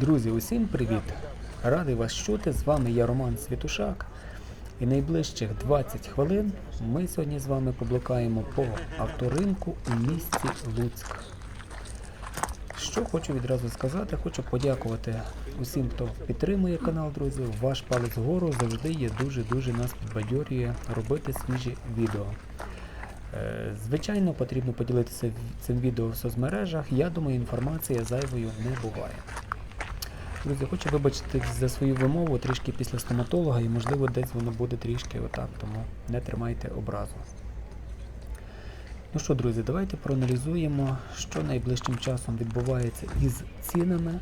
Друзі, усім привіт! Радий вас чути. З вами я Роман Світушак. І найближчих 20 хвилин ми сьогодні з вами поблукаємо по авторинку у місті Луцьк. Що хочу відразу сказати, хочу подякувати усім, хто підтримує канал, друзі. Ваш палець вгору завжди є дуже-дуже нас підбадьорює робити свіжі відео. Е, Звичайно, потрібно поділитися цим відео в соцмережах. Я думаю, інформація зайвою не буває. Друзі, хочу вибачити за свою вимову трішки після стоматолога і можливо десь воно буде трішки отак, тому не тримайте образу. Ну що, друзі, давайте проаналізуємо, що найближчим часом відбувається із цінами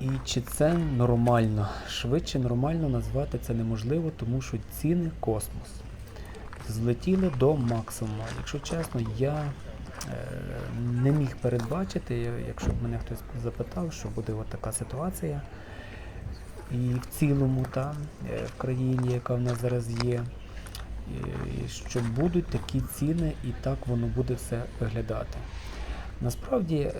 і чи це нормально. Швидше нормально назвати це неможливо, тому що ціни космос. Злетіли до максимуму. Якщо чесно, я не міг передбачити, якщо б мене хтось запитав, що буде от така ситуація. І в цілому там, е, в країні, яка в нас зараз є, що будуть такі ціни і так воно буде все виглядати. Насправді е,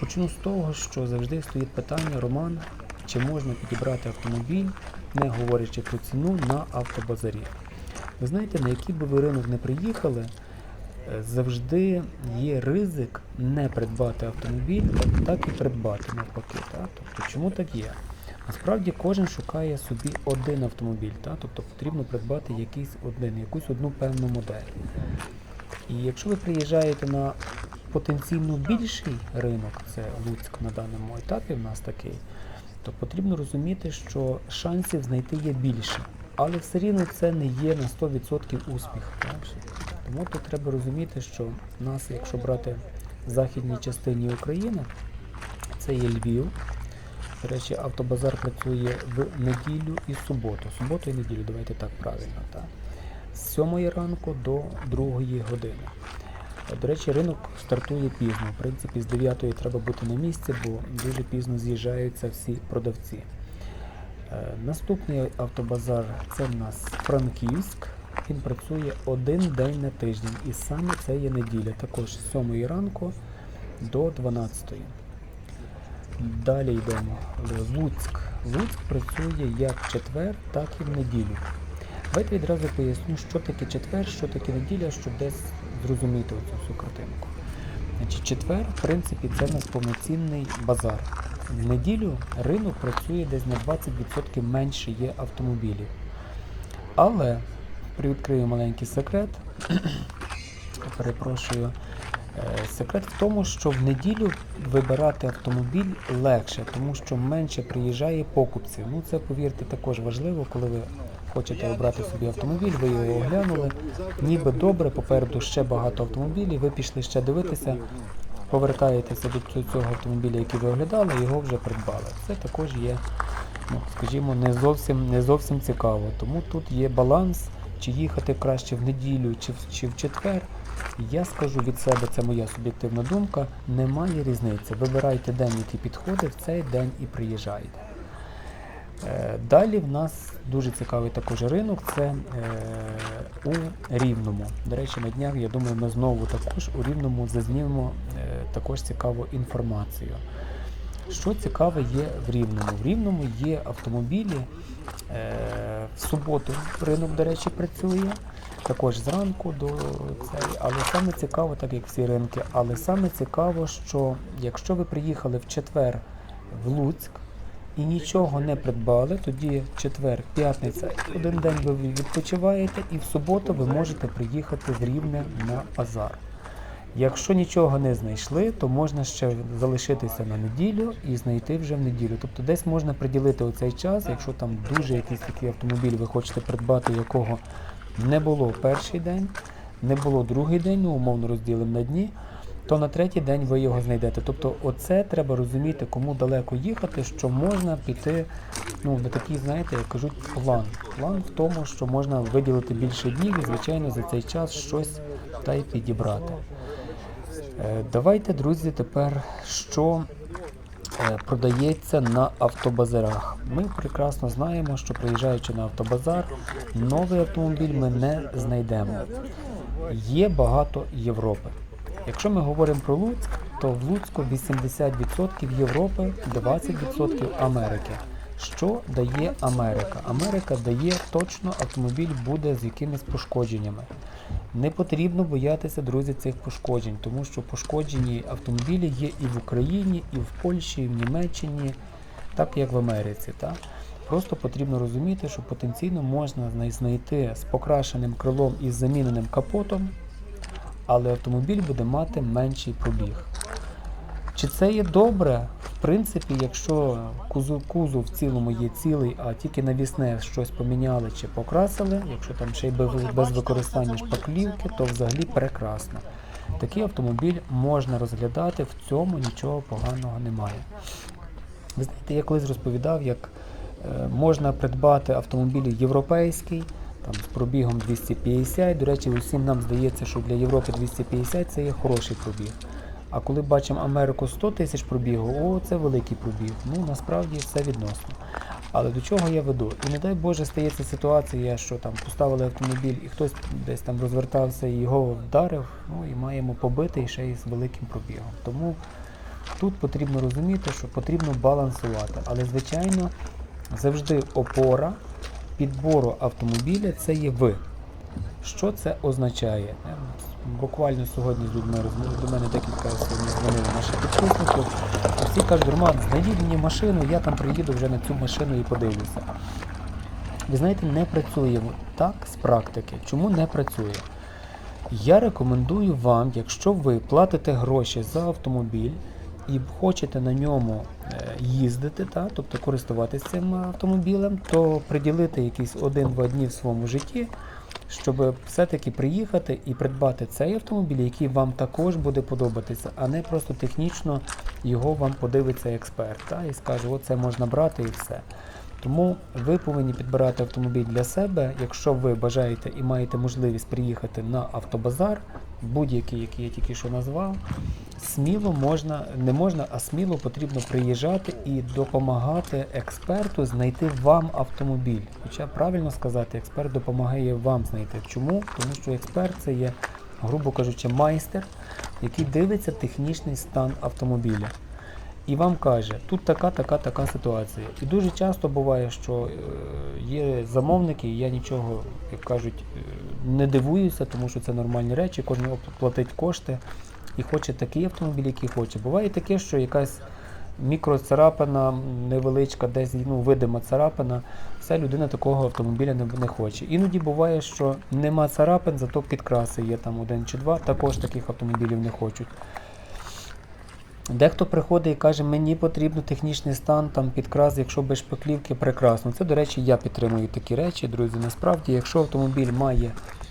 почну з того, що завжди стоїть питання, Роман, чи можна підібрати автомобіль, не говорячи про ціну на автобазарі. Ви знаєте, на який би ви ринок не приїхали, е, завжди є ризик не придбати автомобіль, так, і придбати навпаки. Так? Тобто, чому так є? Насправді кожен шукає собі один автомобіль, так? тобто потрібно придбати якийсь один, якусь одну певну модель. І якщо ви приїжджаєте на потенційно більший ринок, це Луцьк на даному етапі в нас такий, то потрібно розуміти, що шансів знайти є більше. Але все рівно це не є на 100% успіх. так Тому тут треба розуміти, що в нас, якщо брати в західній частині України, це є Львів. До речі, автобазар працює в неділю і суботу. Суботу і неділю, давайте так правильно. Так? З 7 ранку до 2 години. До речі, ринок стартує пізно. В принципі, з 9 треба бути на місці, бо дуже пізно з'їжджаються всі продавці. Е, Наступний автобазар це в нас Франківськ. Він працює один день на тиждень. І саме це є неділя. Також з 7 ранку до 12. Далі йдемо. Луцьк. Луцьк працює як в четвер, так і в неділю. Давайте відразу поясню, що таке четвер, що таке неділя, щоб десь зрозуміти оцю всю картинку. Значить, четвер, в принципі, це в нас повноцінний базар. В неділю ринок працює десь на 20% менше є автомобілів. Але привідкрию маленький секрет. Перепрошую. Е, Секрет в тому, що в неділю вибирати автомобіль легше, тому що менше приїжджає покупців. Ну це повірте також важливо, коли ви хочете обрати собі автомобіль, ви його оглянули. Ніби добре, попереду ще багато автомобілів, ви пішли ще дивитися, повертаєтеся до цього автомобіля, який ви оглядали, його вже придбали. Це також є, ну скажімо, не зовсім не зовсім цікаво. Тому тут є баланс, чи їхати краще в неділю, чи в, чи в четвер. Я скажу від себе, це моя суб'єктивна думка, немає різниці. Вибирайте день, який підходить, в цей день і приїжджайте. Е, Далі в нас дуже цікавий також ринок, це е, у Рівному. До речі, на днях, я думаю, ми знову також у Рівному зазнімемо е, також цікаву інформацію. Що цікаве є в Рівному? В Рівному є автомобілі. Е, в суботу ринок, до речі, працює. Також зранку до цей. Але саме цікаво, так як всі ринки, але саме цікаво, що якщо ви приїхали в четвер в Луцьк і нічого не придбали, тоді четвер, п'ятниця, один день ви відпочиваєте, і в суботу ви можете приїхати в Рівне на базар. Якщо нічого не знайшли, то можна ще залишитися на неділю і знайти вже в неділю. Тобто десь можна приділити оцей час, якщо там дуже якийсь такий автомобіль ви хочете придбати, якого не було перший день, не було другий день, ну умовно розділимо на дні, то на третій день ви його знайдете. Тобто, оце треба розуміти, кому далеко їхати, що можна піти, ну на такий, знаєте, як кажуть, план. План в тому, що можна виділити більше днів і, звичайно, за цей час щось та й підібрати. Е, Давайте, друзі, тепер що е, продається на автобазарах. Ми прекрасно знаємо, що приїжджаючи на автобазар, новий автомобіль ми не знайдемо. Є багато Європи. Якщо ми говоримо про Луцьк, то в Луцьку 80% Європи, 20% Америки. Що дає Америка? Америка дає точно автомобіль буде з якимись пошкодженнями. Не потрібно боятися, друзі, цих пошкоджень, тому що пошкоджені автомобілі є і в Україні, і в Польщі, і в Німеччині, так як в Америці. Так? Просто потрібно розуміти, що потенційно можна знайти з покрашеним крилом і заміненим капотом, але автомобіль буде мати менший пробіг. Чи це є добре? В принципі, якщо кузов, кузов в цілому є цілий, а тільки навісне щось поміняли чи покрасили, якщо там ще й без, використання шпаклівки, то взагалі прекрасно. Такий автомобіль можна розглядати, в цьому нічого поганого немає. Ви знаєте, я колись розповідав, як е, можна придбати автомобіль європейський, там, з пробігом 250. До речі, усім нам здається, що для Європи 250 це є хороший пробіг. А коли бачимо Америку 100 тисяч пробігу, о, це великий пробіг. Ну насправді все відносно. Але до чого я веду? І не дай Боже стається ситуація, що там поставили автомобіль і хтось десь там розвертався і його вдарив, ну і маємо побитий ще й з великим пробігом. Тому тут потрібно розуміти, що потрібно балансувати. Але звичайно, завжди опора підбору автомобіля це є ви. Що це означає? Е, Буквально сьогодні з людьми до мене декілька сьогодні дзвонили наших підписників. Всі кажуть, Роман, знайдіть мені машину, я там приїду вже на цю машину і подивлюся. Ви знаєте, не працює так з практики. Чому не працює? Я рекомендую вам, якщо ви платите гроші за автомобіль і хочете на ньому їздити, та, тобто користуватися цим автомобілем, то приділити якісь один-два дні в своєму житті, щоб все-таки приїхати і придбати цей автомобіль, який вам також буде подобатися, а не просто технічно його вам подивиться експерт та, і скаже, оце можна брати і все. Тому ви повинні підбирати автомобіль для себе, якщо ви бажаєте і маєте можливість приїхати на автобазар, будь-який, який я тільки що назвав, сміло можна, не можна, а сміло потрібно приїжджати і допомагати експерту знайти вам автомобіль. Хоча правильно сказати, експерт допомагає вам знайти. Чому? Тому що експерт це є, грубо кажучи, майстер, який дивиться технічний стан автомобіля і вам каже, тут така, така, така ситуація. І дуже часто буває, що е, є замовники, і я нічого, як кажуть, е, не дивуюся, тому що це нормальні речі, кожен платить кошти і хоче такий автомобіль, який хоче. Буває таке, що якась мікроцарапина невеличка, десь ну, видима царапина, все людина такого автомобіля не, не хоче. Іноді буває, що нема царапин, зато підкраси є там один чи два, також таких автомобілів не хочуть. Дехто приходить і каже, мені потрібен технічний стан, там підкрас, якщо без шпаклівки, прекрасно. Це, до речі, я підтримую такі речі, друзі. Насправді, якщо автомобіль має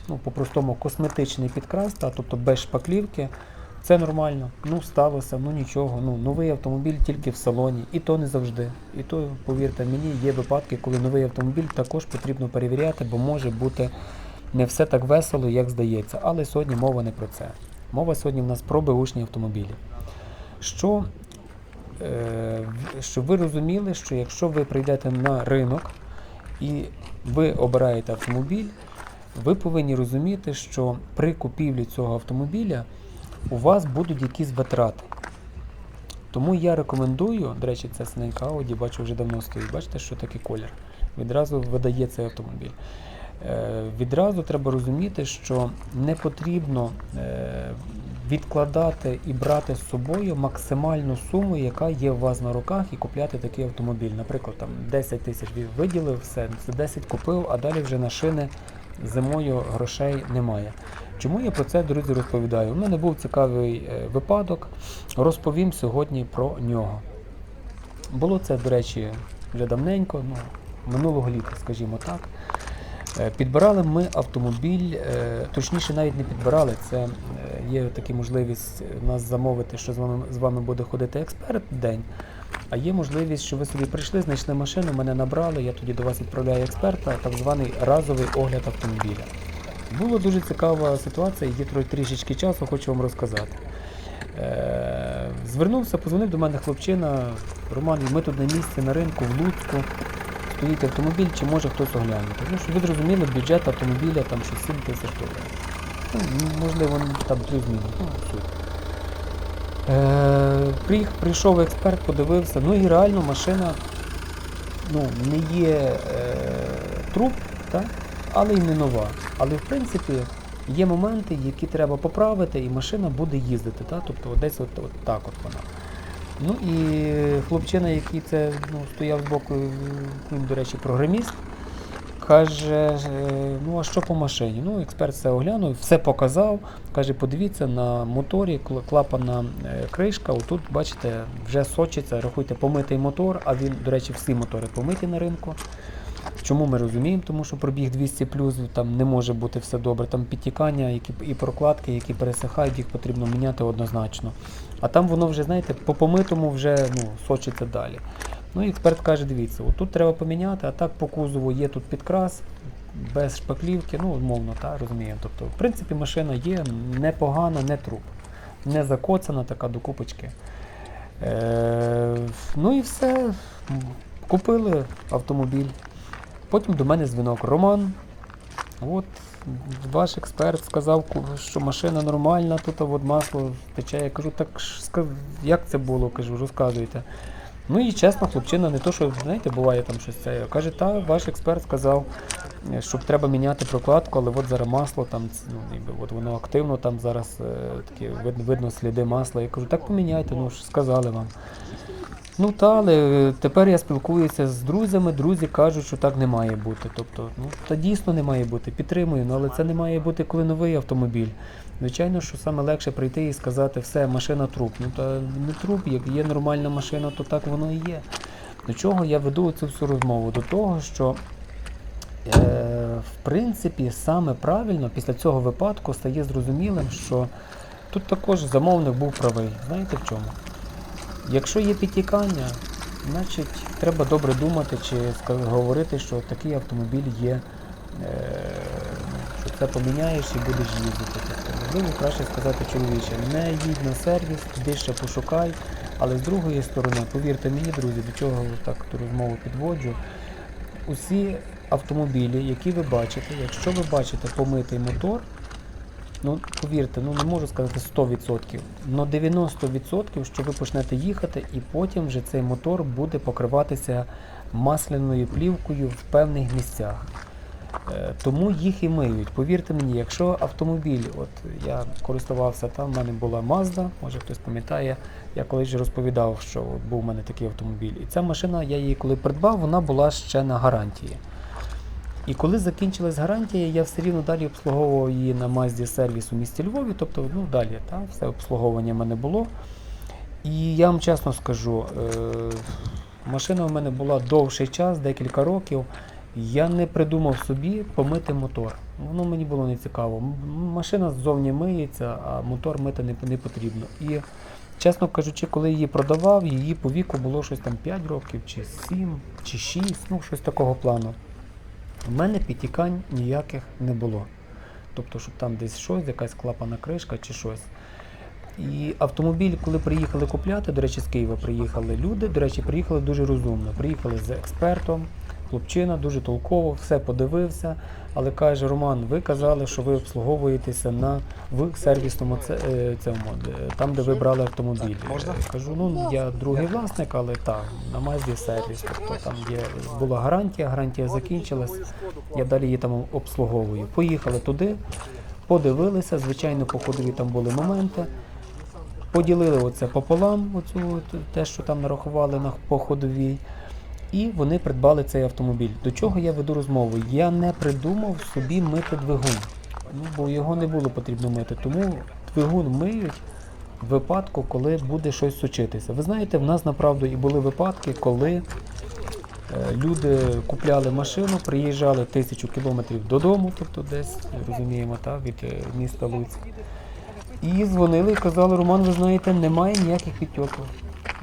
ну, по-простому косметичний підкрас, та, тобто без шпаклівки, це нормально. Ну, сталося, ну нічого. Ну, новий автомобіль тільки в салоні, і то не завжди. І то, повірте мені, є випадки, коли новий автомобіль також потрібно перевіряти, бо може бути не все так весело, як здається. Але сьогодні мова не про це. Мова сьогодні в нас про беушні автомобілі що, е, щоб ви розуміли, що якщо ви прийдете на ринок і ви обираєте автомобіль, ви повинні розуміти, що при купівлі цього автомобіля у вас будуть якісь витрати. Тому я рекомендую, до речі, це синенька Audi, бачу, вже давно стоїть. Бачите, що такий колір. Відразу видає цей автомобіль. Е, відразу треба розуміти, що не потрібно е, відкладати і брати з собою максимальну суму, яка є у вас на руках, і купляти такий автомобіль. Наприклад, там 10 тисяч виділив, все, 10 купив, а далі вже на шини зимою грошей немає. Чому я про це, друзі, розповідаю? У мене був цікавий е, випадок, розповім сьогодні про нього. Було це, до речі, вже давненько, ну, минулого літа, скажімо так. Е, Підбирали ми автомобіль, е, точніше навіть не підбирали. Це е, є така можливість нас замовити, що з вами, з вами буде ходити експерт день. А є можливість, що ви собі прийшли, знайшли машину, мене набрали, я тоді до вас відправляю експерта, так званий разовий огляд автомобіля. Була дуже цікава ситуація, є трішечки часу, хочу вам розказати. Звернувся, позвонив до мене хлопчина, Роман, ми тут на місці на ринку в Луцьку стоїть автомобіль, чи може хтось оглянути. Ну, щоб ви зрозуміли, бюджет автомобіля там щось 7 тисяч доларів. Ну, можливо, там плюс-мінус. Ну. Е, прийшов експерт, подивився, ну і реально машина ну, не є е, труп, так? але й не нова. Але в принципі є моменти, які треба поправити, і машина буде їздити. Так? Тобто десь от, от так от вона. Ну і хлопчина, який це ну, стояв збоку, він, до речі, програміст, каже, е, ну а що по машині? Ну, експерт все оглянув, все показав. Каже, подивіться на моторі, клапана е, кришка, отут, бачите, вже сочиться, рахуйте, помитий мотор, а він, до речі, всі мотори помиті на ринку. Чому ми розуміємо? Тому що пробіг 200 плюс, там не може бути все добре. Там підтікання які, і прокладки, які пересихають, їх потрібно міняти однозначно. А там воно вже, знаєте, по помитому вже ну, сочиться далі. Ну і експерт каже, дивіться, отут треба поміняти, а так по кузову є тут підкрас, без шпаклівки, ну, умовно, та, розуміємо. Тобто, в принципі, машина є непогана, не труп, не закоцана, така до купочки. Е, ну і все. Купили автомобіль. Потім до мене дзвінок Роман. От ваш експерт сказав, що машина нормальна, тут от масло тече. Я кажу, так як це було? кажу, розказуйте. Ну і чесно, хлопчина, не то, що знаєте, буває там щось це. Каже, та ваш експерт сказав, е, що треба міняти прокладку, але от зараз масло там, ну, ніби, от воно активно, там зараз е, такі видно, видно сліди масла. Я кажу, так поміняйте, ну ж сказали вам. Ну та, але е, тепер я спілкуюся з друзями, друзі кажуть, що так не має бути. Тобто, ну та дійсно не має бути, підтримую, ну але це не має бути, коли новий автомобіль. Звичайно, що саме легше прийти і сказати, все, машина труп. Ну та не труп, як є нормальна машина, то так воно і є. До чого я веду цю всю розмову? До того, що е, в принципі саме правильно після цього випадку стає зрозумілим, що тут також замовник був правий. Знаєте в чому? Якщо є підтікання, значить треба добре думати чи говорити, що такий автомобіль є, е, що це поміняєш і будеш їздити. Тобто, можливо, краще сказати чоловіче, не їдь на сервіс, туди ще пошукай. Але з другої сторони, повірте мені, друзі, до чого так ту розмову підводжу. Усі автомобілі, які ви бачите, якщо ви бачите помитий мотор, Ну, повірте, ну не можу сказати 100%, але 90%, що ви почнете їхати, і потім вже цей мотор буде покриватися масляною плівкою в певних місцях. Е, Тому їх і миють. Повірте мені, якщо автомобіль, от я користувався там, в мене була Mazda, може хтось пам'ятає, я колись розповідав, що був у мене такий автомобіль. І ця машина, я її коли придбав, вона була ще на гарантії. І коли закінчилась гарантія, я все рівно далі обслуговував її на Мазді сервіс у місті Львові, тобто ну, далі та, все обслуговування в мене було. І я вам чесно скажу, е, машина в мене була довший час, декілька років. Я не придумав собі помити мотор. Воно мені було не цікаво. Машина ззовні миється, а мотор мити не, не потрібно. І чесно кажучи, коли її продавав, її по віку було щось там 5 років, чи 7, чи 6, ну щось такого плану. У мене підтікань ніяких не було. Тобто, щоб там десь щось, якась клапана кришка чи щось. І автомобіль, коли приїхали купляти, до речі, з Києва приїхали люди, до речі, приїхали дуже розумно. Приїхали з експертом, хлопчина, дуже толково, все подивився. Але каже, Роман, ви казали, що ви обслуговуєтеся на в сервісному е, цьому, там, де ви брали автомобіль. можна? Кажу, ну я другий власник, але так, на Мазді сервіс. Тобто там є була гарантія, гарантія закінчилась. Я далі її там обслуговую. Поїхали туди, подивилися, звичайно, по ходові там були моменти. Поділили оце пополам, оцю, те, що там нарахували на по ходовій, і вони придбали цей автомобіль. До чого я веду розмову? Я не придумав собі мити двигун, ну, бо його не було потрібно мити. Тому двигун миють в випадку, коли буде щось сучитися. Ви знаєте, в нас направду і були випадки, коли е, люди купляли машину, приїжджали тисячу кілометрів додому, тобто десь розуміємо, та, від е, міста Луцьк. І дзвонили і казали, Роман, ви знаєте, немає ніяких підтьоків.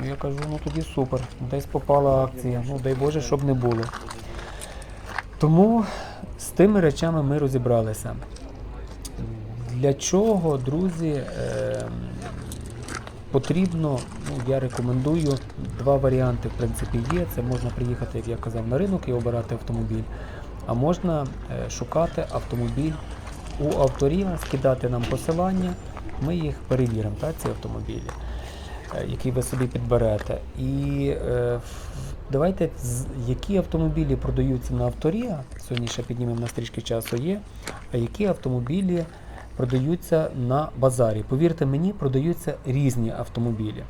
Я кажу, ну тоді супер, десь попала акція, ну дай Боже, щоб не було. Тому з тими речами ми розібралися. Для чого, друзі, е, потрібно, ну, я рекомендую, два варіанти в принципі є. Це можна приїхати, як я казав, на ринок і обирати автомобіль, а можна е, шукати автомобіль у авторів, скидати нам посилання, ми їх перевіримо, так, ці автомобілі. Е, який ви собі підберете. І е, давайте, які автомобілі продаються на авторія, сьогодні ще піднімемо на стрічки часу є, а які автомобілі продаються на базарі. Повірте мені, продаються різні автомобілі.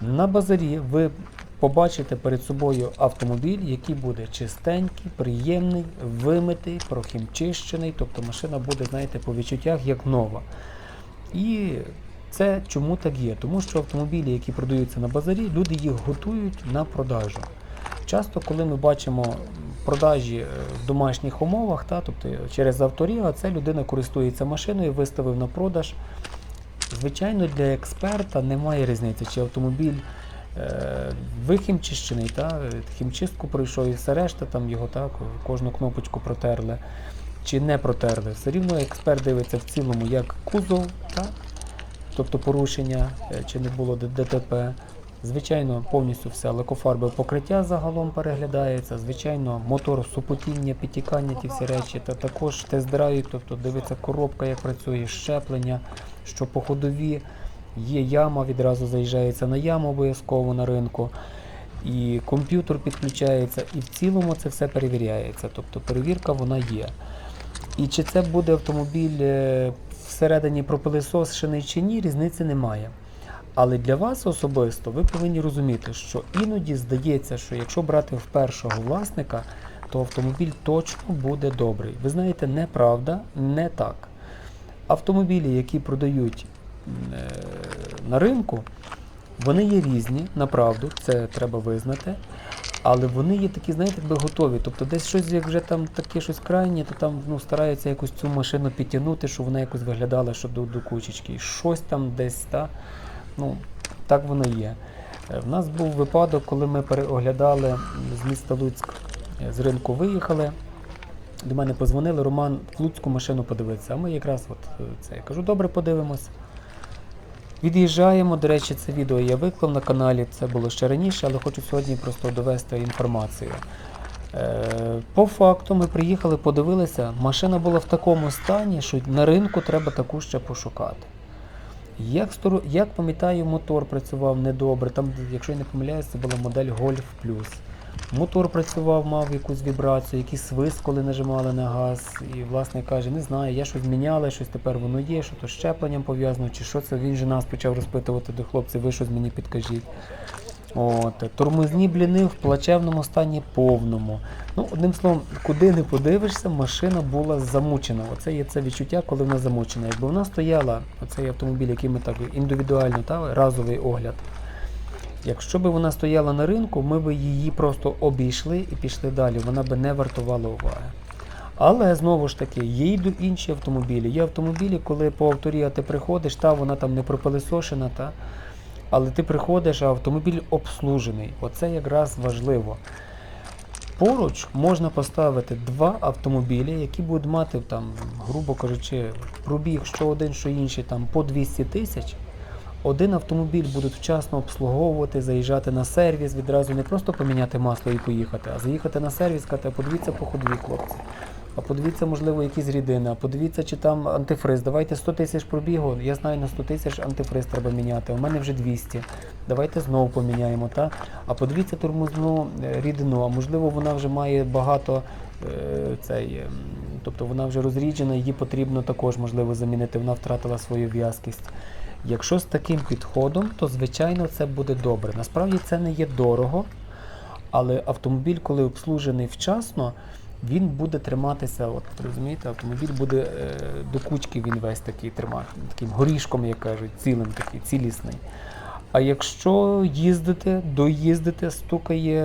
На базарі ви побачите перед собою автомобіль, який буде чистенький, приємний, вимитий, прохімчищений, тобто машина буде, знаєте, по відчуттях як нова. І це чому так є? Тому що автомобілі, які продаються на базарі, люди їх готують на продажу. Часто, коли ми бачимо продажі е, в домашніх умовах, та, тобто через авторія, це людина користується машиною, виставив на продаж. Звичайно, для експерта немає різниці, чи автомобіль е, вихімчищений, та, хімчистку пройшов і все решта, там його так, кожну кнопочку протерли, чи не протерли. Все рівно експерт дивиться в цілому як кузов, та, тобто порушення, е, чи не було ДТП. Звичайно, повністю все лакофарбове покриття загалом переглядається. Звичайно, мотор, супотіння, підтікання, ті всі речі, та також тест-драйв, тобто дивиться коробка, як працює, щеплення, що по ходові є яма, відразу заїжджається на яму обов'язково на ринку. І комп'ютер підключається, і в цілому це все перевіряється. Тобто перевірка вона є. І чи це буде автомобіль е, всередині пропилисошений чи ні, різниці немає. Але для вас особисто ви повинні розуміти, що іноді здається, що якщо брати в першого власника, то автомобіль точно буде добрий. Ви знаєте, неправда, не так. Автомобілі, які продають е, на ринку, вони є різні, направду, це треба визнати. Але вони є такі, знаєте, якби готові. Тобто десь щось, як вже там таке щось крайнє, то там ну, стараються якось цю машину підтягнути, щоб вона якось виглядала що до, до кучечки. Щось там десь, та, ну, так воно є. Е, В нас був випадок, коли ми переоглядали з міста Луцьк, е, з ринку виїхали. До мене позвонили, Роман в Луцьку машину подивитися. А ми якраз от е, це. Я кажу, добре, подивимось. Від'їжджаємо. До речі, це відео я виклав на каналі, це було ще раніше, але хочу сьогодні просто довести інформацію. Е, по факту ми приїхали, подивилися, машина була в такому стані, що на ринку треба таку ще пошукати. Як, як пам'ятаю, мотор працював недобре. Там, якщо я не помиляюсь, це була модель Golf Plus. Мотор працював, мав якусь вібрацію, якийсь свист, коли нажимали на газ. І власник каже, не знаю, я щось зміняли, щось тепер воно є, що то з щепленням пов'язано, чи що це. Він же нас почав розпитувати до хлопців, ви щось мені підкажіть. От, тормозні бліни в плачевному стані повному. Ну, одним словом, куди не подивишся, машина була замучена. Оце є це відчуття, коли вона замучена. Якби вона стояла, оцей автомобіль, який ми так індивідуально, та, разовий огляд. Якщо б вона стояла на ринку, ми б її просто обійшли і пішли далі. Вона би не вартувала уваги. Але знову ж таки, є й інші автомобілі. Є автомобілі, коли по авторія ти приходиш, та вона там не пропилисошена, та, але ти приходиш, а автомобіль обслужений. Оце якраз важливо. Поруч можна поставити два автомобілі, які будуть мати там, грубо кажучи, пробіг що один, що інший там по 200 тисяч. Один автомобіль будуть вчасно обслуговувати, заїжджати на сервіс, відразу не просто поміняти масло і поїхати, а заїхати на сервіс, сказати, а подивіться по ходові, хлопці. А подивіться, можливо, якісь рідини, а подивіться, чи там антифриз. Давайте 100 тисяч пробігу. Я знаю, на 100 тисяч антифриз треба міняти. У мене вже 200. Давайте знову поміняємо. Та? А подивіться тормозну е, рідину, а можливо, вона вже має багато е, цей, ем, тобто вона вже розріджена, її потрібно також можливо замінити. Вона втратила свою в'язкість. Якщо з таким підходом, то звичайно це буде добре. Насправді це не є дорого, але автомобіль, коли обслужений вчасно, він буде триматися. От розумієте, автомобіль буде е, до кучки він весь такий тримати, таким горішком, як кажуть, цілим такий, цілісний. А якщо їздити, доїздити, стукає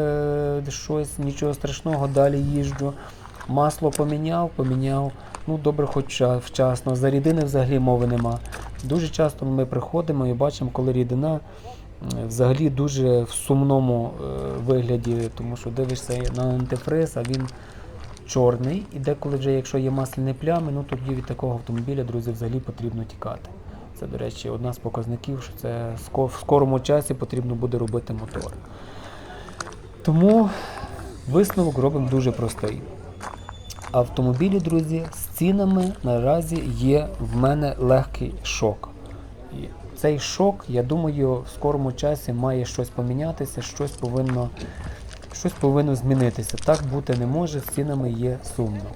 е, щось, нічого страшного, далі їжджу. Масло поміняв, поміняв. Ну, добре, хоч вчасно. За рідини взагалі мови нема. Дуже часто ми приходимо і бачимо, коли рідина взагалі дуже в сумному е, вигляді, тому що дивишся на антифриз, а він чорний. І деколи вже, якщо є масляні плями, ну тоді від такого автомобіля, друзі, взагалі потрібно тікати. Це, до речі, одна з показників, що це в скорому часі потрібно буде робити мотор. Тому висновок робимо дуже простий. Автомобілі, друзі, з цінами наразі є в мене легкий шок. І цей шок, я думаю, в скорому часі має щось помінятися, щось повинно, щось повинно змінитися. Так бути не може, з цінами є сумно.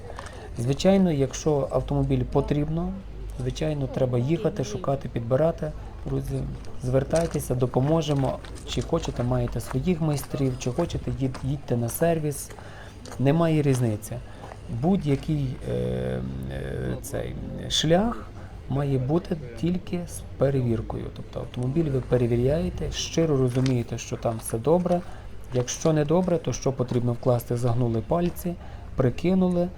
Звичайно, якщо автомобіль потрібно, звичайно, треба їхати, шукати, підбирати. Друзі, звертайтеся, допоможемо. Чи хочете, маєте своїх майстрів, чи хочете, їдьте на сервіс. Немає різниці. Будь-який е, е, цей шлях має бути тільки з перевіркою. Тобто автомобіль ви перевіряєте, щиро розумієте, що там все добре. Якщо не добре, то що потрібно вкласти? Загнули пальці, прикинули.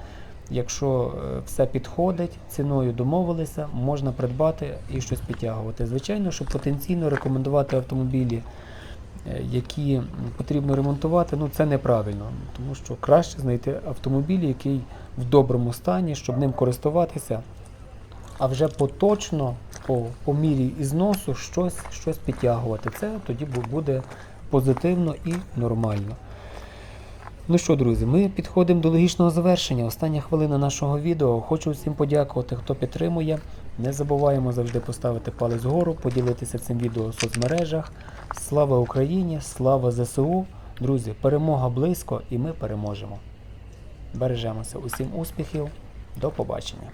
Якщо е, все підходить, ціною домовилися, можна придбати і щось підтягувати. Звичайно, що потенційно рекомендувати автомобілі, які потрібно ремонтувати, ну це неправильно, тому що краще знайти автомобіль, який в доброму стані, щоб ним користуватися, а вже поточно, по, по мірі і зносу, щось, щось підтягувати. Це тоді буде позитивно і нормально. Ну що, друзі, ми підходимо до логічного завершення. Остання хвилина нашого відео. Хочу всім подякувати, хто підтримує. Не забуваємо завжди поставити палець вгору, поділитися цим відео в соцмережах. Слава Україні! Слава ЗСУ! Друзі, перемога близько і ми переможемо. Бережемося. Усім успіхів. До побачення.